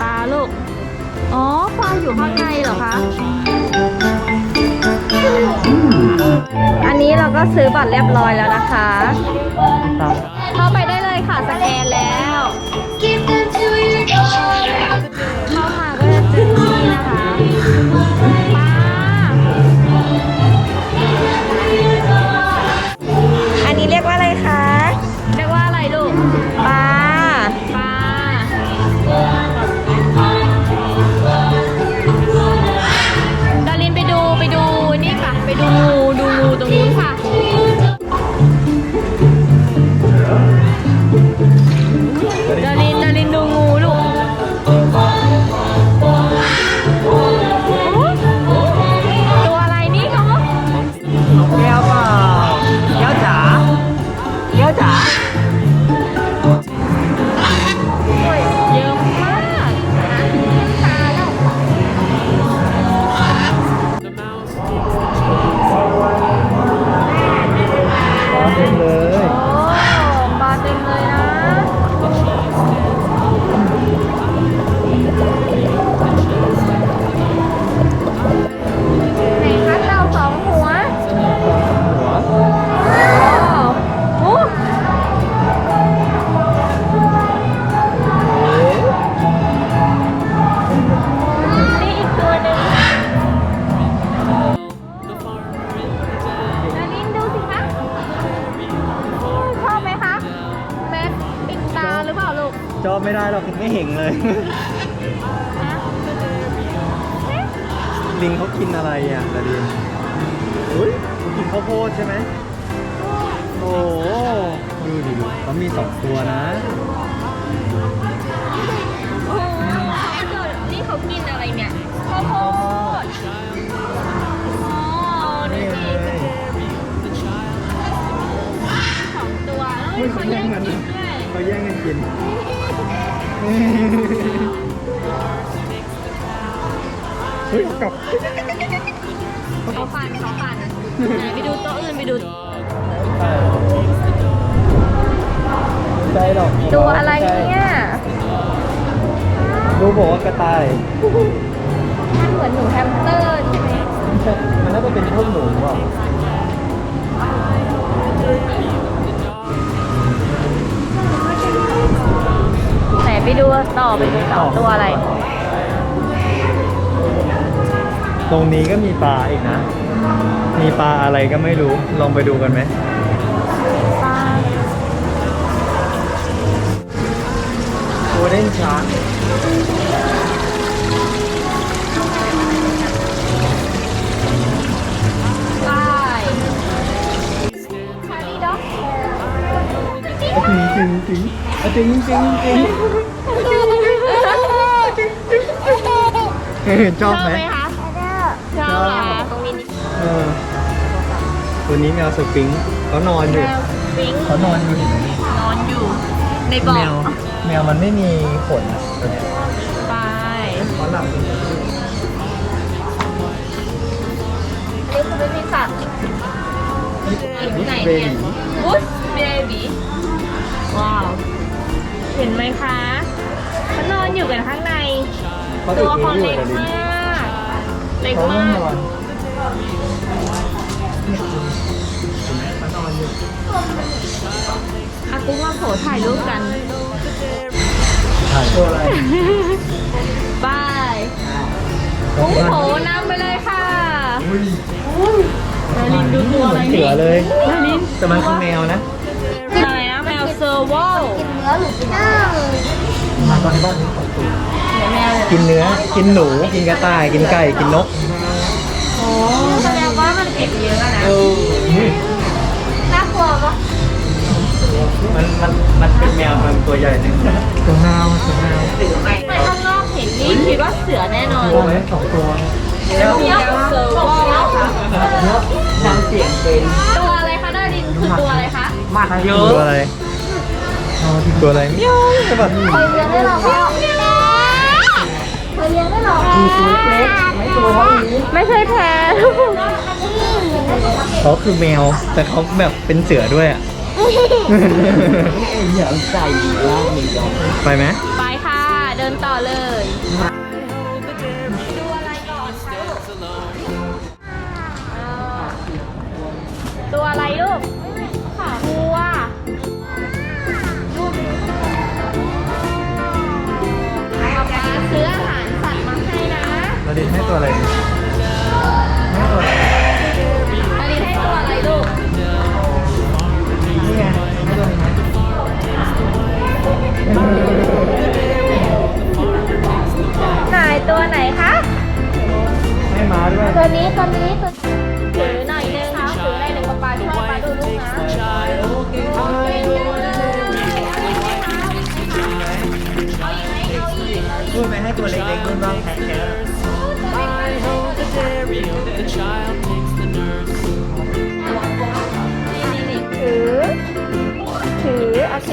ปลาลูก อ๋อ ปลาอยู่ข้างในเหรอคะ อันนี้เราก็ซื้อบัตรเรียบร้อยแล้วนะคะ เข้าไปได้เลยค่ะ สแกนแล้ว จอบไม่ได้หรอกไม่เห็นเลยฮะลิงเขากินอะไรอะดารินอุ้ยกินข้าวโพดใช่ไหมโอ้โหดูดิดูเขามีสองตัวนะโอ้โหนี่เขากินอะไรเนี่ยข้าวโพดอ๋อดูนี่สิเลยสองตัวเอ้ยเขาแย่งกินด้วย เขาแย่งกันกินเฮ้ยกลับเขาฟันเขาฟันไหนไปดูโต๊ะอื่นไปดู ใจหรอกตัวอะไรเนี่ยดูบอกว่ากระต่าย มันเหมือนหนูแฮมสเตอร์ใช่ไหมไม่ใช่มันน่าจะเป็นพวกหนูอะ ต่อไปดูต่อตัวอะไร ตรงนี้ก็มีปลาอีกนะ มีปลาอะไรก็ไม่รู้ ลองไปดูกันไหมปลาโกลเด้นชาร์กปลาชาลีด็อก จริงจริงจริงจริงจริงจริง ชอบไหมคะชอบเหรอคะตรงนี้นี่เออตัวนี้แมวสฟิงค์เขานอนอแมยู่วฟิงค์เขานอนอยู่เห็นไหมนอนอยู่ ในบ่อแมวแมวมันไม่มีขนอะตัวเนี้ยไปเขาหลับอยู่นี่คือไม่มีสัตว์อีกไหนเบเนี่ยบีวุ้สเบบีว้าว เห็นไหมคะเขานอนอยู่กันข้างในเขา ตัติดวนิ้เขาวอยู่เล็กแต่ลิ้นมากเล็กเขาต้อมางกนอนเขานอนอยู่อากุ้งมาโผถ่ายรูปกันถ่ายตัวอะไรบายกุ้งโผนำไปเลยค่ะอุ้ยนารินดูตัวอะไรเหมือนเสืนี่อเลยนารินแต่มันคือแมวนะอะไรนะแมวเซอร์วอลมาตอนบ้านนี้ของตัว กินเนื้อ กินหนู กินกระต่าย กินไก่ กินนกโอ้แสดงว่ามันเก็บเยอะนะน่ากลัวปะมันมันมันเป็นแมวมันตัวใหญ่หนึ่งตัวแมวตัวแมวไม่ข้างนอกเห็นนี่คิดว่าเสือแน่นอนตัวไหมสองตัวแล้วมีแล้วนี้วค่ะนางเสียงเป็นตัวอะไรคะด้าดินคือตัวอะไรคะมาดเยอะตัวอะไรตัวอะไรเนี้ยวใช่ป่ะเคยเลี้ได้หรอพ่อ เคยเลี้ยงได้หรอมีตัวเล็กไม่ตัวเท่านี้ไม่เคยแพ้เขาคือแมว แต่เขาแบบเป็นเสือด้วยอะเอ้ยอย่าใส่ล่างมีดอกไปไหมไปค่ะ เดินต่อเลยดูอะไรก่อนคะอ่าตัวอะไรลูก นะเราดินให้ตัวอะไรดีให้ตัวอะไรนารินให้ตัวอะไรลูกนี่ไงให้ตัวนี้ไหมไหนตัวไหนคะ ให้ม้าด้วยตัวนี้ตัวนี้ตัวถือหน่อยนึงค่ะถือหน่อยนึงป๊าป๊าช่วยป๊าดูลูกนะโอเคเอาอีกเอาอีกเอาอีกพูดไปให้ตัวเล็กๆรุ่นบ้างแพ้นี่ นี่ถือ ถือ โอเค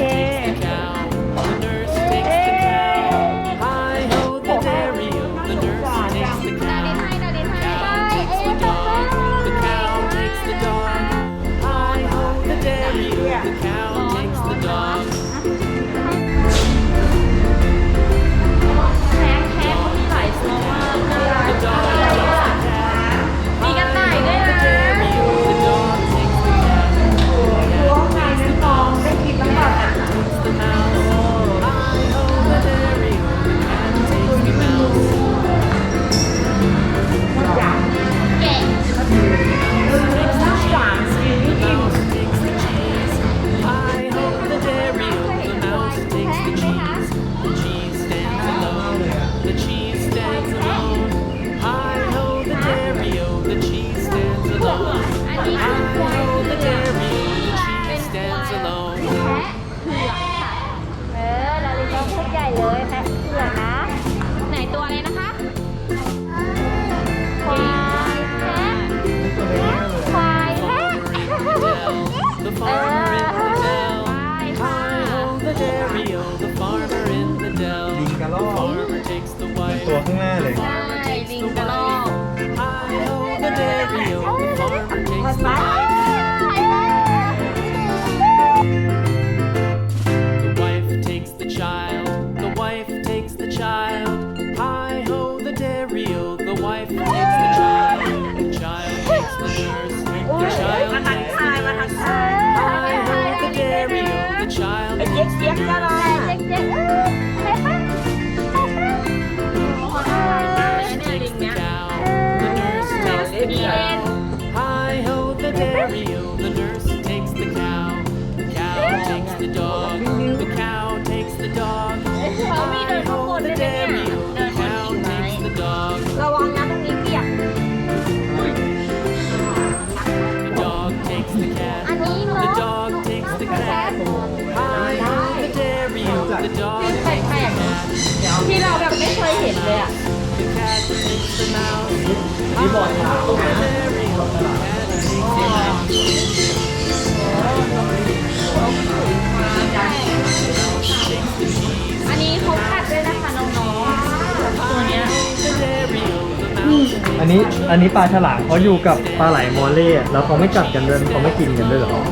ข้างหน้าเลย ใช่ลิงกระรอก Hi ho, the dairy o, the farmer takes the อันนี้อันนี้ปลาฉลามเขาอยู่กับปลาไหลมอลเล่อะแล้วเขาไม่กัดกันด้วยเขาไม่กินกันด้วยเหรอ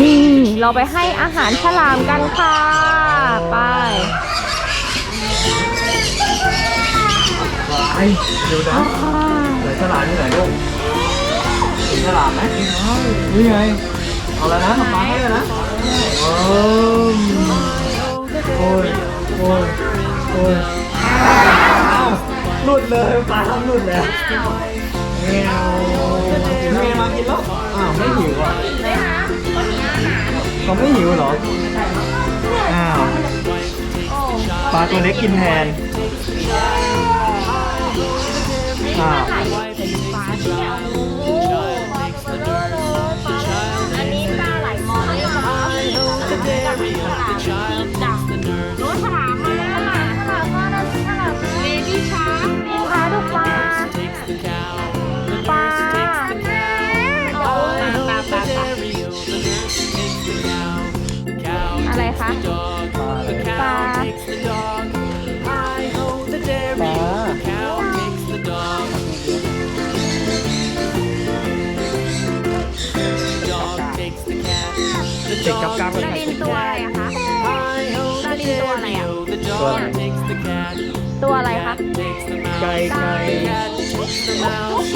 นี่เราไปให้อาหารฉลามกันค่ะ ไป ไอ้เดี๋ยวนะไหลฉลามที่ไหนลูกเห็นฉลามไหมนี่ไง เอาแล้วนะทำปลาให้แล้วนะโอ้ย โอ้ยโอ้ยโอ้ยอ้าวหลุดเลยปลาทำหลุดแล้วเงี้ยวเมียมากินแล้วอ้าวไม่หิวอะไหมคะก็มีอาหารเขาไม่หิวเหรออ้าวโอ้ปลาตัวเล็กกินแทนอ้าว ตัวอะไร takes the cat. ตัวอะไรคะ Takes the mouse. ไก่ไก่ Cat takes the mouse.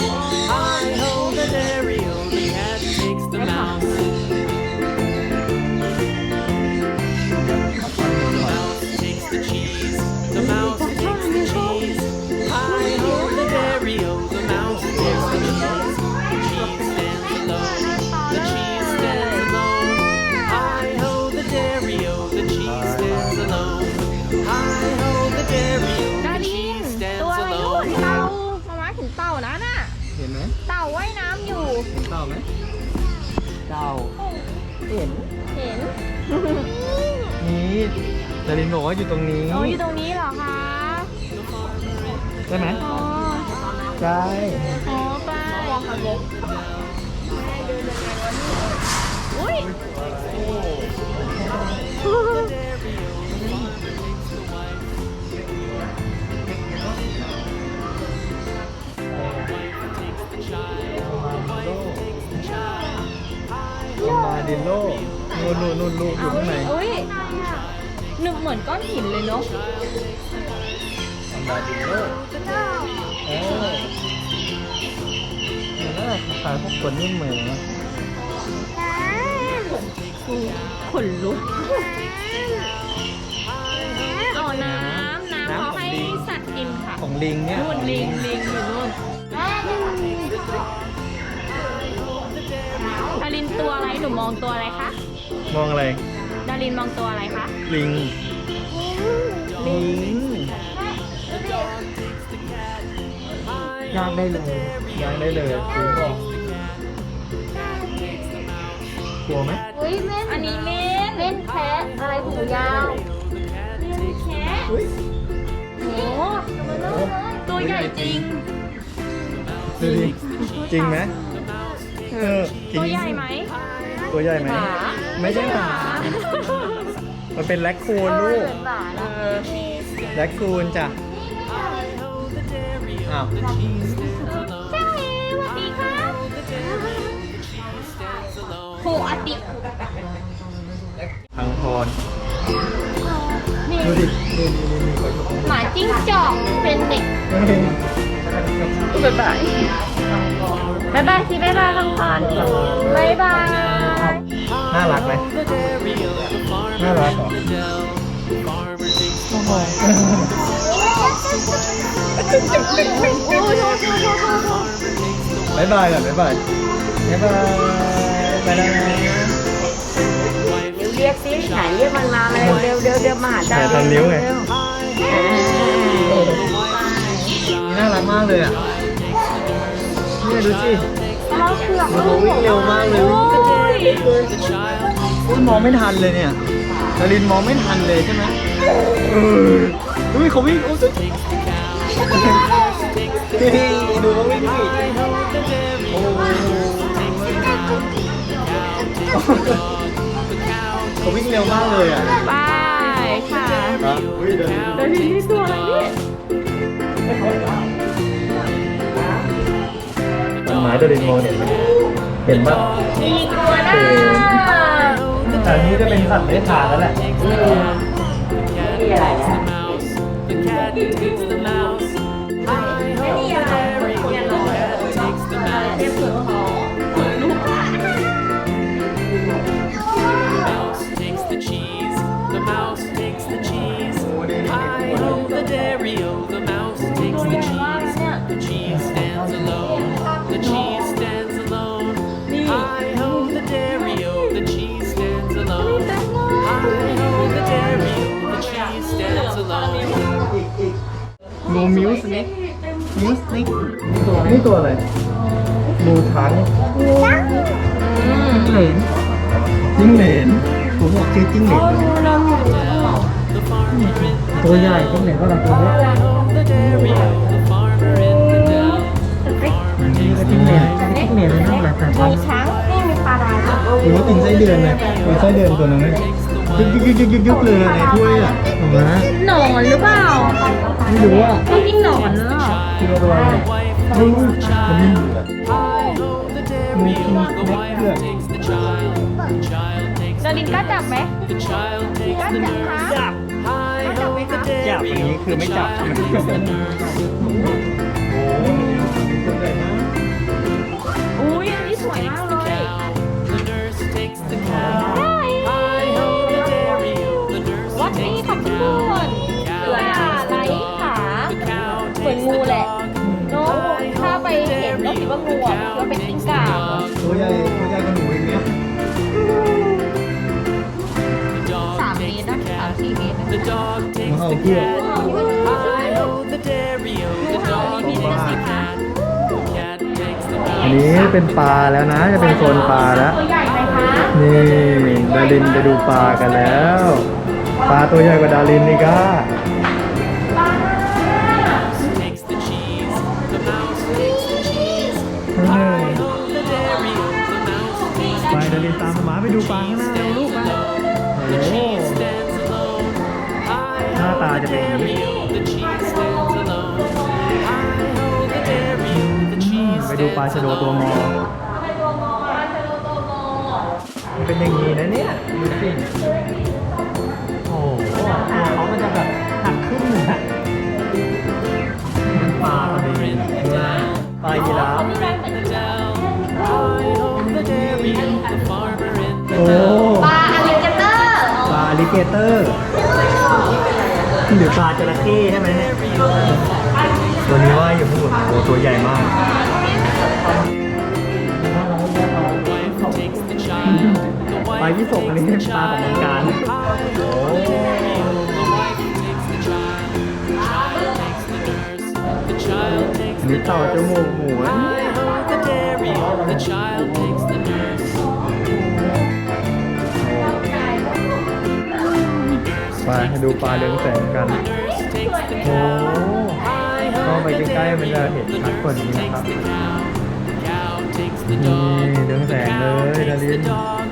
ดารินบอกว่าอยู่ตรงนี้ โอ้อยู่ตรงนี้เหรอคะใช่ไหมอ๋อใช่อ๋อไปอุ้ยลงมาดินโลนู่นนู่นนู่นลูกอยู่ข้างในอุ้ย หนึกเหมือนก้อนหินเลยเนาะลงมาดินโลเออมันน่าจะคล้ายๆพวกคนนิ่มเหมือนนะขนลุกเอาน้ำน้ำเขาให้สัตว์กินค่ะของลิงเนี่ยนู่นลิงลิงอยู่นู่นดารินตัวอะไรหนูมองตัวอะไรคะ มองอะไร ดารินมองตัวอะไรคะ ลิง ลิงย่างได้เลยย่างได้เลยคุณบอกกลัวไหมอุ้ยเม่นอันนี้เม่นเม่นแคะอะไรหูยาวเม่นแคะอุ้ยโหตัวใหญ่จริงดูดิจริงไหมเออจริตัวงใหญ่ไหมตัวใหญ่ไหมหมาไม่ใช่หมา มันเป็นแร็คคูนลูกหมานะแร็คคูนจ้ะอ้าวเจ้าเอสวัสดีครับโคอาติพังพรนี่ดูดินี่นี่นี่นี่เขาอยู่ตรงหมาจิ้งจอกเป็นเด็กนี้บ๊ายบายบ๊ายบายสิบ๊ายบายพังพรบ๊ายบาย น่ารักไหมน่ารักเหรอบายบายก่อนบายบายบายบายบายบายเรียกสิไหนเรียกมันมามาเร็วเร็วเร็วเร็วมาหาแต่เจ้าตอนนิ้วไงเร็วน่ารักมากเลยอะเนี่ยดูสิเราเผือกโอ้โหวิ่งเร็วมากเลย วิ่งกระเจิงเลยมันมองไม่ทันเลยเนี่ยดารินมองไม่ทันเลยใช่ไหมเอออุ้ยเขาวิ่งโอ้ยเฮ้ยดูเขาวิ่งโอ้เขาวิ่งเร็วมากเลยอะบายค่ะครับอุ้ยเดินนี้ตัวอะไรนี่ต้นไม้ดารินมองเนไหม เห็นปะมีตัวหน้าอันนี้จะเป็นสัตว์เลื้อยคลานแล้วแหละ นี่อะไรนะ ดูมิวส์นิกมิวส์นิกนี่ตัวอะไรดูทังจิ้งเหลนจิ้งเหลนผมบอกชื่อจิ้งเหลนตัวใหญ่จิ้งเหลนก็ลำตัวเล็ก The dairy, the farmer in the dell. The farmer นี่ takes ก็ the จิ้งเหลนจิ้งเหลนเลยนะหลายสายพันมีธุ์ช้างนี่มีปลาดาวโอ้โหตินไส้เดือนเลยตินไส้เดือนตัวนั้นเลยยุกยุกยุกยุกยุกยุกเลยในถ้วยอะถูกไหมหนอนหรือเปล่า ไม่รู้อะต้องกินหนอนเหรอคิดว่าตัวอะไร wife ไม่รู้ takes the มัน child. ไม่ Hi ho, the dairy, the wife Yeah. takes the child. The child takes ดา the รินกล้าจับไหม The child takes the nurse. Hi จับไหมคะจับอย่างนี้คือไม่จับใช่ไหม ก็คิดว่างูอะคิดว่าเป็นกิ้งก่าตัวใหญ่ตัวใหญ่กว่าหนูอีกเนี่ย The dog สามเมต takes รนะ the สาม cat. สี่เมตรนะ The dog takes Wow, the cool. cat. Hi ho, the dairy-o. The dog takes the cat. The cat takes the อัน mouse. นี้เป็นปลาแล้วนะ จะเป็นโซนปลาแล้ว ตัวใหญ่ไหมคะนี่ดารินไปดูปลากันแล้ว ปลาตัวใหญ่กว่าดารินนี่ก้า ดูปลาข้างหน้าเลยลูกไป The cheese stands alone. Hi หน้า ho, ตา the จะเป็นอย่างนี้ dairy-o. The cheese stands alone. Hi ho, the dairy-o. The cheese ไปดูปลา stands ชะโดตัวมอ alone. มันเป็นอย่างนี้นะเนี่ยดูสิ เกเตอร์หรือปลาจระเข้ใช่ไหมเนี่ยตัวนี้ว่าอยู่ข้างบนโอ้ตัวใหญ่มาก wife takes the child. The ปลา wife ยี่สกอันนี้ takes เป็น the ปลาของเมือง child. การ Hi ho, the dairy-o. The wife takes the child. The child takes the nurse. The child takes อัน the นี้ต่อจ nurse. มูกหมูนะ Hi ho, the dairy-o. The child takes the nurse. ไปให้ดูปลาเรืองแสงกัน The nurse takes the โอ้ cow. Hi เข้า ho, ไป the ใกล้ๆมันจะเห็น dairy-o. The ชัดกว่า nurse นี้นะค takes รับ the cow. The cow takes the นี่ dog. เรืองแส The งเล cow ยดา takes ริ the น dog.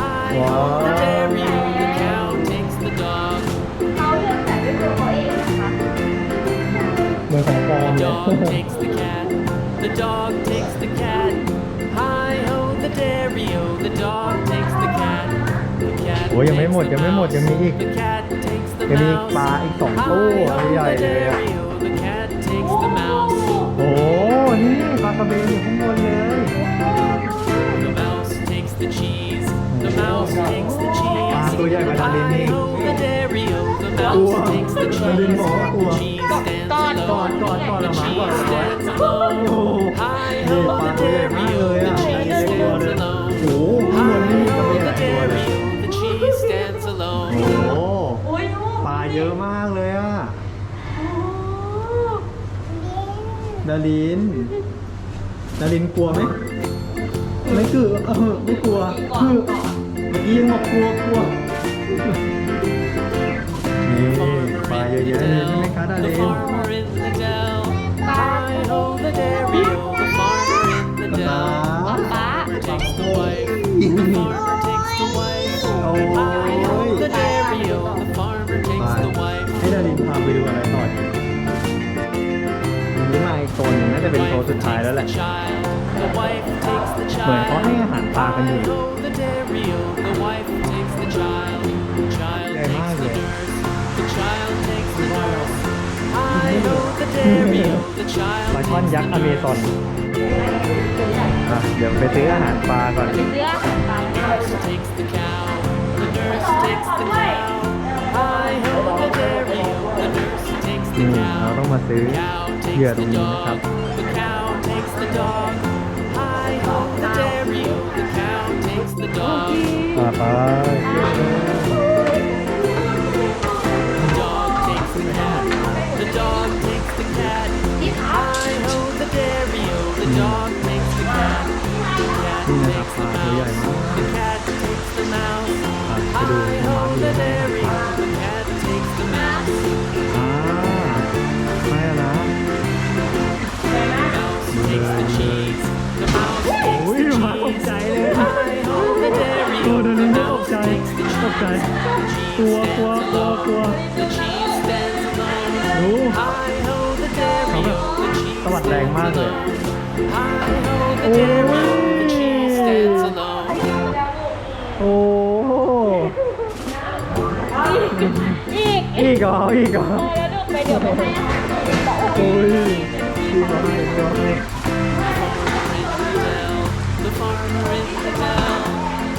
Hi ว้า ho, ว the dairy-o. The cow takes the dog. เขาเลือกแต่ด้วยตัวเขาเองนะคะเหมือนของปลอม The เลย dog takes the cat. The dog takes the cat. Hi ho, the dairy-o. The dog takes the cat. The cat โอ้ยยังไม่หมด takes ยังไม่หมด the ยังมีอีก ยังมี mouse. ปลาอีกสองตู้ Hi ใหญ่ ho, ๆ the เลยอะ dairy-o. The cat takes the mouse. โอ้นี่ปลากระเบนอยู่ข้างบนเลย The mouse takes the cheese. The mouse takes the ปลา cheese. ตัวใหญ่กว่าดาริน Hi นี่ ho, the dairy-o. The กลัว mouse takes the ดาริน cheese. บอกว่ากลัว The cheese stands ก่อนก่อน alone. ก่อนก่อน The ละหมาก่อน cheese ละหมา stands โอ้ alone. Hi นี่ ho, ปลา the ตัวใหญ่มากเลย dairy-o. อะ The อันนี้ cheese เล็กตัว stands เลย เยอะมากเลยอะดารินดารินกลัวไหมไม่กลัวเออไม่กลัวคือเมื่อกี้ยังบอกกลัวกลัวนี่ปลาเยอะๆเลยใช่ไหมคะดา The ริน farmer in the dell. Hi ho, the dairy-o. The farmer in the ป๊า dell. ป๊า Takes the wife. The farmer takes the wife. โอ้ Hi ho, ย ไปดูอะไรต่อดีนี่มาอีกโซนหนึ่งน่าจะเป็นโซนสุดท้ายแล้วแหละ เหมือนเขาให้อาหารปลากันอยู่ใหญ่มากเลยปลาช่อนยักษ์อเมซอนเดี๋ยวไปซื้ออาหารปลาก่อน เนื้อของปลาด้ว Hi ho, the dairy-o. The nurse takes นี่ the เรา cow. ต้องมาซื้อ Cow เหยื่อ takes ตร the งนี้นะครับ dog. The cow takes the dog. Hi ho, the dairy-o. The cow takes the dog. ปลาไป The dog takes the cat. The dog takes the cat. Hi ho, the dairy-o. The dog takes the cat. The cat นี่นะครับ takes ป the ลาตัวใหญ่ mouse. มาก The cat takes the mouse. อะไปดู Hi มา ho, ดู the dairy-o. The cat takes the mouse. อ่า ไม่อะนะ The mouse takes the cheese. The mouse takes อุ้ย the มาตก cheese. ใจเลย Hi ho, the ตัว dairy-o. เดิน The ตก mouse ใจ takes the ตกใจ cheese. กลัวกลัวกลัวกลัว The cheese stands alone. ดู Hi ho, the dairy-o. The cheese สวัสดแรงมากเลย Hi ho, the dairy-o. The cheese stands alone. โอ้โหอีกอีอีกเหรออีกเหรอเออแล้วดู ไปเดี๋ยวไปให้อาหารตัวเองต่อ โอ้ยพี่มาให้พี่มาให้ The farmer in the dell.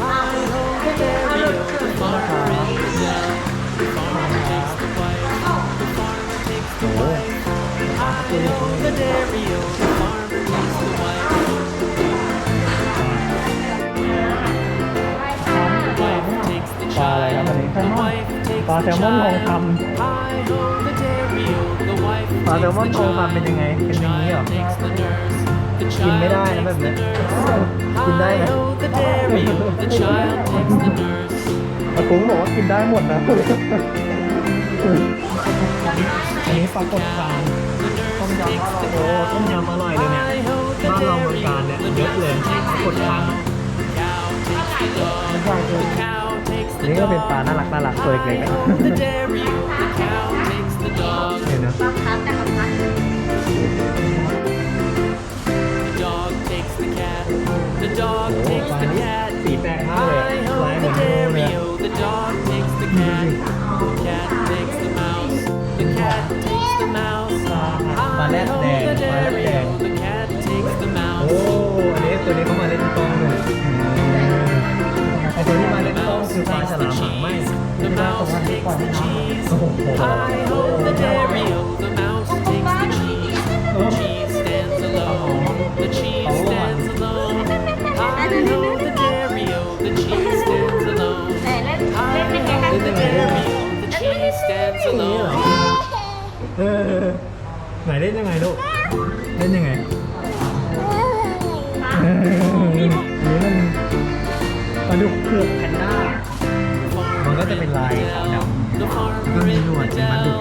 Hi ho, the dairy the farmer in the dell. The farmer takes the wife, the farmer takes the wife. Hi ho, the dairy the farmer takes the wife. The wife takes the ปลาอะไรครับ child, วันนี้ the wife takes ปลาแซ the ลมอนทอง child. ค Hi ho, the dairy the wife ำปลาแซล takes มอน the ทองคำเป็นยังไง child. เป็นอย่างนี้เหรอ Takes the nurse, the กินไม่ child ได้นะแบบ takes เนี้ the ย nurse. กินได้ I นะ know the dairy, the child takes the nurse. ปลากุ้งบอกว่ากินได้หมดนะ อันนี้ปลากดคางต้มยำโอ้ต้มยำอร่อยเลยเนี่ย บ้านเราเมืองการเนี่ยเยอะเลยปลากดคาง Cow takes the dog. ไม่ใช่คือ Cow takes อั นี่ก็เป็นปลาน่ารักน่ารักตัวเล็กๆนะเห็นนะโอ้ปลานี้สีแปลกมากเลยลายเหมืนเลยปลาแรดแดงปลาแรดแดงโอ้อันนี้ตัวนี้เขามาเล่นตล้องเลย องคือปลาฉลามหางไหม The mouse takes the cheese. โอ้โห I hold the dairy, oh, the mouse takes the cheese. The cheese stands alone. The cheese stands alone. I hold the dairy, oh, the cheese stands alone. แต่เล่น I เล่นยังไงคะ hold the dairy, oh, the cheese stands alone. เออไหนเล่นยังไงลูก เล่นยังไง ลายขาวดำ The farmer in the dell.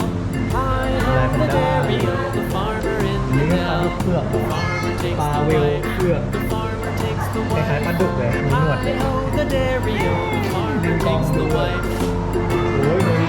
I hold the dairy, oh, the farmer อัน in นี้ the ก็ปลาดุก dell. เผือกเหรอ Farmer takes ปลา the เวล wife. เผือก The farmer takes the คล้าย wife. ๆปลาดุกเลยมีหนวด I hold the dairy, oh, the farmer takes the wife. โอ้ย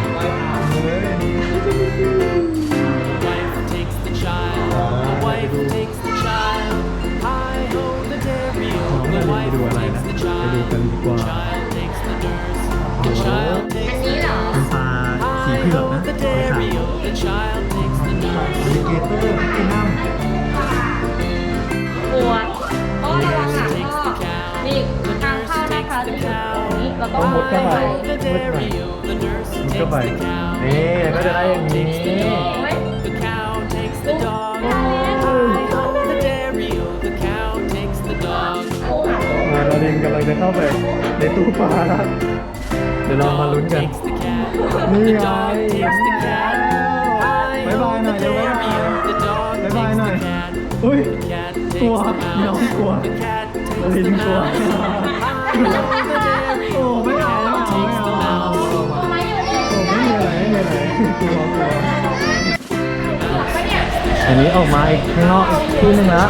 เราต้องมุดเข้าไป I hold the dairy, oh, the nurse มุด takes เข้าไป the cow. นี่แล้วก็จะได้อย่างนี้ Takes the dog. The cow takes the dog. I hold the dairy, oh, the cow takes the dog. มาเราเดินกำลังจะเข้าไปในตู้ปลาแล้วเดี๋ยวเรามา Dog ลุ้นกัน takes the cat. นี่ The ไง dog takes the cat. I บ๊ายบาย hold หน่อย the เร็วบ๊ายบาย dairy, oh, the dog บ๊ายบาย takes หน่อย the cat. อุ้ย The cat กลัว takes the น้อง mouse. กลัว The cat เรา takes ลิ the นกลัว กลัวกลัวอันนี้ออกมาอีกข้างนอกอีกที่หนึ่งแล้ว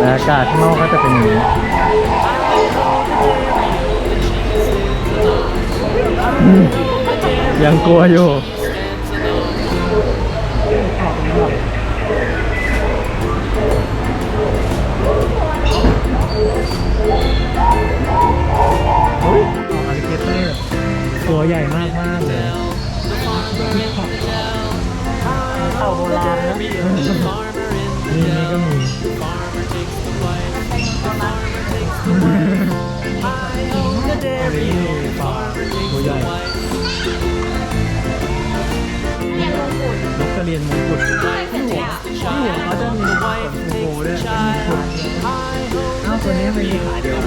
บรรยากาศข้างนอกก็จะเป็นอย่างนี้ยังกลัวอยู่ ตัวใหญ่มากมากเลยเต่าโบราณนะนี่นี่ก็มีตัวงหญ่นกกระเรียนมงกุฎที่หัวเขาจะมีโกโก้ด้วยอ้าวตัวนี้ไม่มีขายเดียว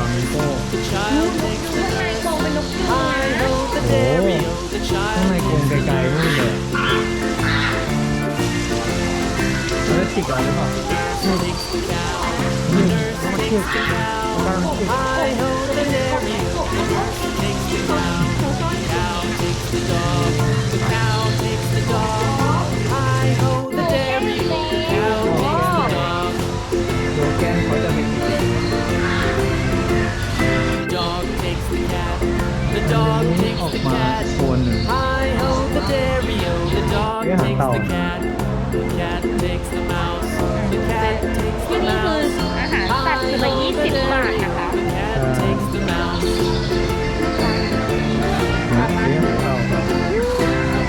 the นะ wife takes the child. The child takes นี่ the ฟามิโก้ The child takes the ข้างในโครงเป็นนกยูง I hold the dairy, oh, the ข้างใน child กรงไกลๆนู่นเลยแล้วจิกอะไรหรือเปล่า takes the cow. The nurse takes the cow. I hold the dairy, oh, the nurse takes dog takes the cat. Hi ho, the dairy-o, the dog takes the cat. The cat takes the mouse. The cat takes ที่ the นี่คือ mouse. อาหารสัตว์ละ20 บาทนะคะ The cat takes the mouse.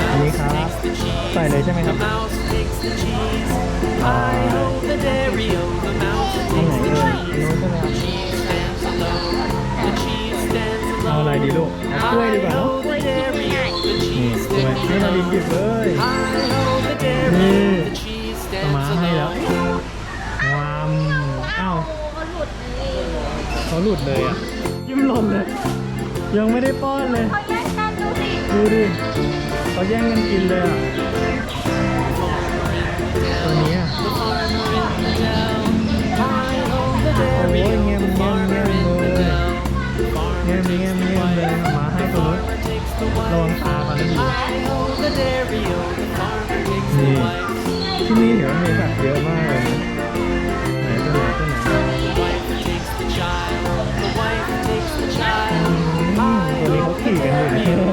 อันนี้ครับ ใส่เลยใช่ไหมครับ The mouse takes the cheese. Hi ho, the dairy-o, the mouse อันไหน takes เอ่ the ยอัน cheese. นู้นใช่ไหมครับ Cheese เอาอะไร alone. ดีลูกเอากล้วยดีกว่า Hi เนาะ ho, the dairy-o. The นี่ cheese กล้วย stands ให้นาดิน alone. หยิบเลย Hi ho, the dairy-o. Mm. The cheese เอามา stands ให้แล้ว alone. วามอ้าวเขาหลุดนี่เขาหลุดเลยอะยิ้มหล่นเลย ยังไม่ได้ป้อนเลยเขาแยกกันดูสิดูดิเขาแย่งกันกินเลยอะ ระวัง wife. ตาเขานะดี Hi ho, the dairy-o. The farmer takes the Mm. wife. ที่นี่เห็นว่ามีสัตว์เยอะมากเลยนะไหนตัวไหนตัวไหน The wife takes the child. The wife takes the child. อืมตัวนี้เขาขี่กันอยู่